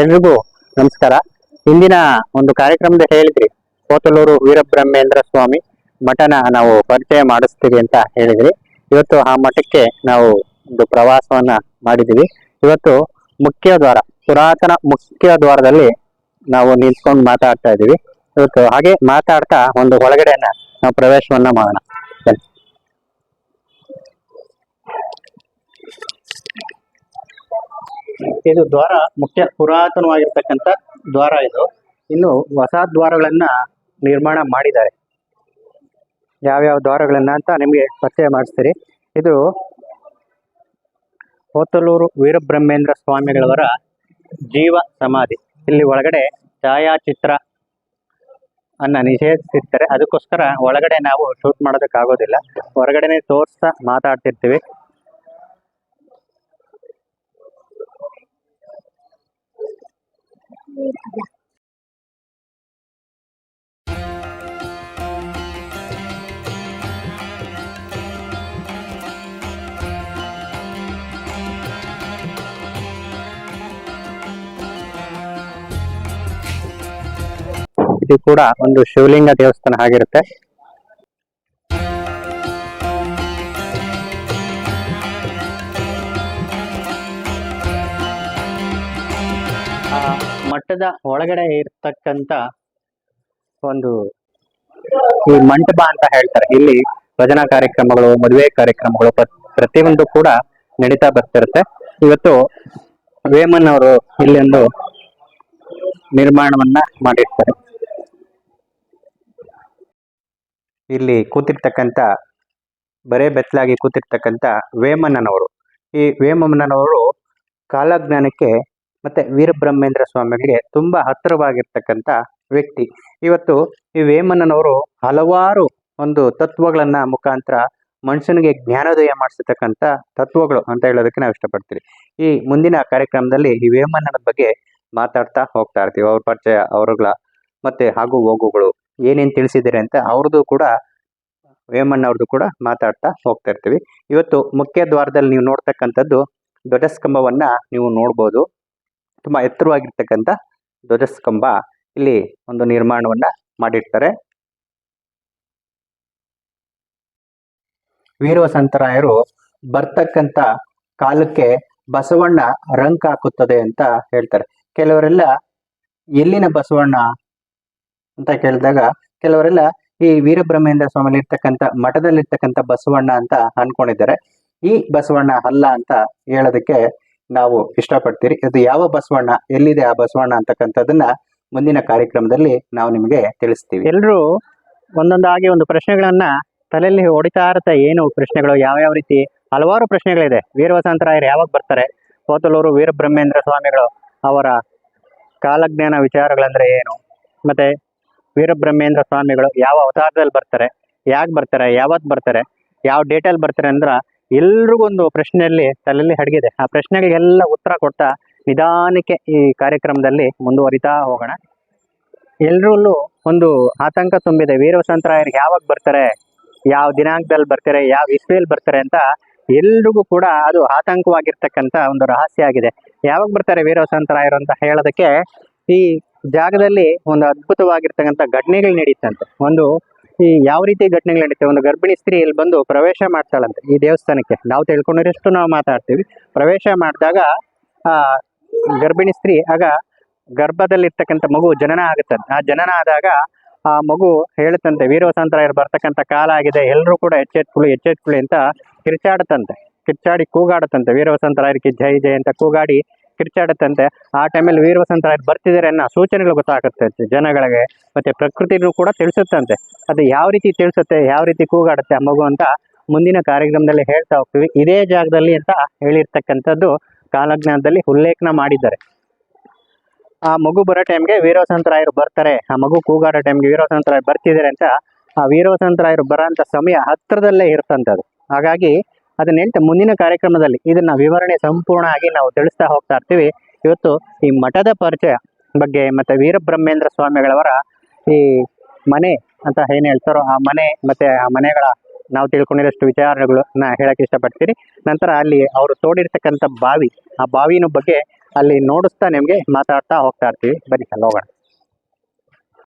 ಎಲ್ರಿಗೂ ನಮಸ್ಕಾರ. ಇಂದಿನ ಒಂದು ಕಾರ್ಯಕ್ರಮದ ಹೇಳಿದ್ರಿ ಕೋತಲೂರು ವೀರಬ್ರಹ್ಮೇಂದ್ರ ಸ್ವಾಮಿ ಮಠನ ನಾವು ಪರಿಚಯ ಮಾಡಿಸ್ತೀವಿ ಅಂತ ಹೇಳಿದ್ರಿ. ಇವತ್ತು ಆ ಮಠಕ್ಕೆ ನಾವು ಒಂದು ಪ್ರವಾಸವನ್ನ ಮಾಡಿದೀವಿ ಇವತ್ತು ಮುಖ್ಯ ದ್ವಾರ, ಪುರಾತನ ಮುಖ್ಯ ದ್ವಾರದಲ್ಲಿ ನಾವು ನಿಲ್ಸ್ಕೊಂಡು ಮಾತಾಡ್ತಾ ಇದೀವಿ ಇವತ್ತು ಹಾಗೆ ಮಾತಾಡ್ತಾ ಒಂದು ಒಳಗಡೆನ ನಾವು ಪ್ರವೇಶವನ್ನ ಮಾಡೋಣ. ಇದು ದ್ವಾರ ಮುಖ್ಯ ಪುರಾತನವಾಗಿರ್ತಕ್ಕಂಥ ದ್ವಾರ ಇದು. ಇನ್ನು ಹೊಸ ದ್ವಾರಗಳನ್ನ ನಿರ್ಮಾಣ ಮಾಡಿದ್ದಾರೆ. ಯಾವ್ಯಾವ ದ್ವಾರಗಳನ್ನ ಅಂತ ನಿಮಗೆ ಪರಿಚಯ ಮಾಡಿಸ್ತೀರಿ. ಇದು ಹೋತಲೂರು ವೀರಬ್ರಹ್ಮೇಂದ್ರ ಸ್ವಾಮಿಗಳವರ ಜೀವ ಸಮಾಧಿ. ಇಲ್ಲಿ ಒಳಗಡೆ ಛಾಯಾಚಿತ್ರ ಅನ್ನ ನಿಷೇಧಿಸಿರ್ತಾರೆ. ಅದಕ್ಕೋಸ್ಕರ ಒಳಗಡೆ ನಾವು ಶೂಟ್ ಮಾಡೋದಕ್ಕಾಗೋದಿಲ್ಲ. ಹೊರಗಡೆನೆ ತೋರಿಸ್ತಾ ಮಾತಾಡ್ತಿರ್ತೀವಿ. ಇದು ಕೂಡ ಒಂದು ಶಿವಲಿಂಗ ದೇವಸ್ಥಾನ ಆಗಿರುತ್ತೆ. ಆ ಮಠದ ಒಳಗಡೆ ಇರ್ತಕ್ಕಂತ ಒಂದು ಈ ಮಂಟಪ ಅಂತ ಹೇಳ್ತಾರೆ. ಇಲ್ಲಿ ಭಜನಾ ಕಾರ್ಯಕ್ರಮಗಳು, ಮದುವೆ ಕಾರ್ಯಕ್ರಮಗಳು ಪ್ರತಿ ಪ್ರತಿಯೊಂದು ಕೂಡ ನಡೀತಾ ಬರ್ತಿರುತ್ತೆ. ಇವತ್ತು ವೇಮನ್ ಅವರು ಇಲ್ಲಿ ಒಂದು ನಿರ್ಮಾಣವನ್ನ ಮಾಡಿರ್ತಾರೆ. ಇಲ್ಲಿ ಕೂತಿರ್ತಕ್ಕಂತ, ಬರೇ ಬೆತ್ತಲಾಗಿ ಕೂತಿರ್ತಕ್ಕಂತ ವೇಮನ್ನನವರು ಈ ವೇಮನ್ನನವರು ಕಾಲಜ್ಞಾನಕ್ಕೆ ಮತ್ತೆ ವೀರಬ್ರಹ್ಮೇಂದ್ರ ಸ್ವಾಮಿಗಳಿಗೆ ತುಂಬಾ ಹತ್ತಿರವಾಗಿರ್ತಕ್ಕಂಥ ವ್ಯಕ್ತಿ. ಇವತ್ತು ಈ ವೇಮಣ್ಣನವರು ಹಲವಾರು ಒಂದು ತತ್ವಗಳನ್ನ ಮುಖಾಂತರ ಮನುಷ್ಯನಿಗೆ ಜ್ಞಾನೋದಯ ಮಾಡಿಸತಕ್ಕಂಥ ತತ್ವಗಳು ಅಂತ ಹೇಳೋದಕ್ಕೆ ನಾವು ಇಷ್ಟಪಡ್ತೀವಿ. ಈ ಮುಂದಿನ ಕಾರ್ಯಕ್ರಮದಲ್ಲಿ ಈ ವೇಮಣ್ಣನ ಬಗ್ಗೆ ಮಾತಾಡ್ತಾ ಹೋಗ್ತಾ ಇರ್ತೀವಿ. ಅವ್ರ ಪರಿಚಯ, ಅವರುಗಳ ಮತ್ತೆ ಹಾಗೂ ಹೋಗುಗಳು ಏನೇನು ತಿಳಿಸಿದ್ದಾರೆ ಅಂತ ಅವ್ರದ್ದು ಕೂಡ ವೇಮಣ್ಣ ಅವ್ರದ್ದು ಕೂಡ ಮಾತಾಡ್ತಾ ಹೋಗ್ತಾ ಇರ್ತೀವಿ. ಇವತ್ತು ಮುಖ್ಯ ದ್ವಾರದಲ್ಲಿ ನೀವು ನೋಡ್ತಕ್ಕಂಥದ್ದು ಸ್ಕಂಭವನ್ನ ನೀವು ನೋಡ್ಬೋದು. ತುಂಬಾ ಎತ್ತರವಾಗಿರ್ತಕ್ಕಂಥ ಧ್ವಜಸ್ತಂಭ ಇಲ್ಲಿ ಒಂದು ನಿರ್ಮಾಣವನ್ನ ಮಾಡಿರ್ತಾರೆ. ವೀರವಸಂತರಾಯರು ಬರ್ತಕ್ಕಂಥ ಕಾಲಕ್ಕೆ ಬಸವಣ್ಣ ರಂಕ್ ಹಾಕುತ್ತದೆ ಅಂತ ಹೇಳ್ತಾರೆ. ಕೆಲವರೆಲ್ಲ ಎಲ್ಲಿನ ಬಸವಣ್ಣ ಅಂತ ಕೇಳಿದಾಗ ಕೆಲವರೆಲ್ಲ ಈ ವೀರಬ್ರಹ್ಮೇಂದ್ರ ಸ್ವಾಮಿಲಿ ಇರ್ತಕ್ಕಂಥ ಮಠದಲ್ಲಿರ್ತಕ್ಕಂಥ ಬಸವಣ್ಣ ಅಂತ ಅನ್ಕೊಂಡಿದ್ದಾರೆ. ಈ ಬಸವಣ್ಣ ಅಲ್ಲ ಅಂತ ಹೇಳೋದಕ್ಕೆ ನಾವು ಇಷ್ಟಪಡ್ತೀರಿ. ಇದು ಯಾವ ಬಸವಣ್ಣ, ಎಲ್ಲಿದೆ ಆ ಬಸವಣ್ಣ ಅಂತಕ್ಕಂಥದ್ದನ್ನ ಮುಂದಿನ ಕಾರ್ಯಕ್ರಮದಲ್ಲಿ ನಾವು ನಿಮಗೆ ತಿಳಿಸ್ತೀವಿ. ಎಲ್ಲರೂ ಒಂದೊಂದಾಗಿ ಒಂದು ಪ್ರಶ್ನೆಗಳನ್ನ ತಲೆಯಲ್ಲಿ ಹೊಡಿತಾ ಇರುತ್ತೆ. ಏನು ಪ್ರಶ್ನೆಗಳು? ಯಾವ್ಯಾವ ರೀತಿ? ಹಲವಾರು ಪ್ರಶ್ನೆಗಳಿದೆ. ವೀರವಸಂತರಾಯರು ಯಾವಾಗ ಬರ್ತಾರೆ? ಕೋತಲೂರು ವೀರಬ್ರಹ್ಮೇಂದ್ರ ಸ್ವಾಮಿಗಳು ಅವರ ಕಾಲಜ್ಞಾನ ವಿಚಾರಗಳಂದ್ರೆ ಏನು? ಮತ್ತೆ ವೀರಬ್ರಹ್ಮೇಂದ್ರ ಸ್ವಾಮಿಗಳು ಯಾವ ಅವತಾರದಲ್ಲಿ ಬರ್ತಾರೆ? ಯಾಕೆ ಬರ್ತಾರೆ? ಯಾವತ್ತು ಬರ್ತಾರೆ? ಯಾವ ಡೇಟಲ್ಲಿ ಬರ್ತಾರೆ ಅಂದ್ರ ಎಲ್ರಿಗೂ ಒಂದು ಪ್ರಶ್ನೆಯಲ್ಲಿ ತಲೆಯಲ್ಲಿ ಅಡಗಿದೆ. ಆ ಪ್ರಶ್ನೆಗಳಿಗೆಲ್ಲ ಉತ್ತರ ಕೊಡ್ತಾ ನಿಧಾನಕ್ಕೆ ಈ ಕಾರ್ಯಕ್ರಮದಲ್ಲಿ ಮುಂದುವರಿತಾ ಹೋಗೋಣ. ಎಲ್ರೂ ಒಂದು ಆತಂಕ ತುಂಬಿದೆ. ವೀರವಸಂತರಾಯರು ಯಾವಾಗ ಬರ್ತಾರೆ, ಯಾವ ದಿನಾಂಕದಲ್ಲಿ ಬರ್ತಾರೆ, ಯಾವ ಇಸ್ವಿಯಲ್ಲಿ ಬರ್ತಾರೆ ಅಂತ ಎಲ್ರಿಗೂ ಕೂಡ ಅದು ಆತಂಕವಾಗಿರ್ತಕ್ಕಂಥ ಒಂದು ರಹಸ್ಯ ಆಗಿದೆ. ಯಾವಾಗ ಬರ್ತಾರೆ ವೀರವಸಂತರಾಯರು ಅಂತ ಹೇಳೋದಕ್ಕೆ ಈ ಜಾಗದಲ್ಲಿ ಒಂದು ಅದ್ಭುತವಾಗಿರ್ತಕ್ಕಂಥ ಘಟನೆಗಳು ನಡೀತಂತೆ ಒಂದು ಈ ಯಾವ ರೀತಿ ಘಟನೆಗಳು ನಡೀತವೆ? ಒಂದು ಗರ್ಭಿಣಿ ಸ್ತ್ರೀ ಇಲ್ಲಿ ಬಂದು ಪ್ರವೇಶ ಮಾಡ್ತಾಳಂತೆ ಈ ದೇವಸ್ಥಾನಕ್ಕೆ. ನಾವು ತಿಳ್ಕೊಂಡಿರೋಷ್ಟು ನಾವು ಮಾತಾಡ್ತೀವಿ. ಪ್ರವೇಶ ಮಾಡಿದಾಗ, ಆ, ಗರ್ಭಿಣಿ ಸ್ತ್ರೀ, ಆಗ ಗರ್ಭದಲ್ಲಿರ್ತಕ್ಕಂಥ ಮಗು ಜನನ ಆಗುತ್ತಂತೆ ಆ ಜನನ ಆದಾಗ ಆ ಮಗು ಹೇಳುತ್ತಂತೆ, ವೀರವಸಂತರಾಯರು ಬರ್ತಕ್ಕಂಥ ಕಾಲ ಆಗಿದೆ ಎಲ್ಲರೂ ಕೂಡ ಎಚ್ಚೆತ್ಕೊಳ್ಳಿ ಎಚ್ಚೆತ್ಕೊಳ್ಳಿ ಅಂತ ಕಿರ್ಚಾಡತಂತೆ ಕಿರ್ಚಾಡಿ ಕೂಗಾಡುತ್ತಂತೆ. ವೀರವಸಂತರಾಯರಿಗೆ ಜೈ ಜೈ ಅಂತ ಕೂಗಾಡಿ ಕಿರ್ಚಾಡುತ್ತಂತೆ. ಆ ಟೈಮಲ್ಲಿ ವೀರವಸಂತರಾಯರು ಬರ್ತಿದ್ದಾರೆ ಅನ್ನೋ ಸೂಚನೆಗಳು ಗೊತ್ತಾಗುತ್ತೆ ಜನಗಳಿಗೆ, ಮತ್ತೆ ಪ್ರಕೃತಿಗೂ ಕೂಡ ತಿಳಿಸುತ್ತಂತೆ. ಅದು ಯಾವ ರೀತಿ ತಿಳಿಸುತ್ತೆ, ಯಾವ ರೀತಿ ಕೂಗಾಡುತ್ತೆ ಆ ಮಗು ಅಂತ ಮುಂದಿನ ಕಾರ್ಯಕ್ರಮದಲ್ಲಿ ಹೇಳ್ತಾ ಹೋಗ್ತೀವಿ. ಇದೇ ಜಾಗದಲ್ಲಿ ಅಂತ ಹೇಳಿರ್ತಕ್ಕಂಥದ್ದು ಕಾಲಜ್ಞಾನದಲ್ಲಿ ಉಲ್ಲೇಖನ ಮಾಡಿದ್ದಾರೆ. ಆ ಮಗು ಬರೋ ಟೈಮ್ಗೆ ವೀರವಸಂತರಾಯರು ಬರ್ತಾರೆ. ಆ ಮಗು ಕೂಗಾಡೋ ಟೈಮ್ಗೆ ವೀರವಸಂತರಾಯರು ಬರ್ತಿದ್ದಾರೆ ಅಂತ ಆ ವೀರವಸಂತರಾಯರು ಬರೋಂಥ ಸಮಯ ಹತ್ತಿರದಲ್ಲೇ ಇರ್ತಂಥದ್ದು ಹಾಗಾಗಿ ಅದನ್ನ ಹೇಳ್ತಾ ಮುಂದಿನ ಕಾರ್ಯಕ್ರಮದಲ್ಲಿ ಇದನ್ನ ವಿವರಣೆ ಸಂಪೂರ್ಣ ಆಗಿ ನಾವು ತಿಳಿಸ್ತಾ ಹೋಗ್ತಾ ಇರ್ತೀವಿ. ಇವತ್ತು ಈ ಮಠದ ಪರಿಚಯ ಬಗ್ಗೆ ಮತ್ತೆ ವೀರಬ್ರಹ್ಮೇಂದ್ರ ಸ್ವಾಮಿಗಳವರ ಈ ಮನೆ ಅಂತ ಏನ್ ಹೇಳ್ತಾರೋ ಆ ಮನೆ ಮತ್ತೆ ಆ ಮನೆಗಳ ನಾವು ತಿಳ್ಕೊಂಡಿರೋಷ್ಟು ವಿಚಾರಗಳನ್ನ ಹೇಳಕ್ ಇಷ್ಟಪಡ್ತೀರಿ ನಂತರ ಅಲ್ಲಿ ಅವರು ತೋಡಿರ್ತಕ್ಕಂಥ ಬಾವಿ, ಆ ಬಾವಿನ ಬಗ್ಗೆ ಅಲ್ಲಿ ನೋಡಿಸ್ತಾ ನಿಮ್ಗೆ ಮಾತಾಡ್ತಾ ಹೋಗ್ತಾ ಇರ್ತೀವಿ. ಬರೀ ಹೋಗೋಣ.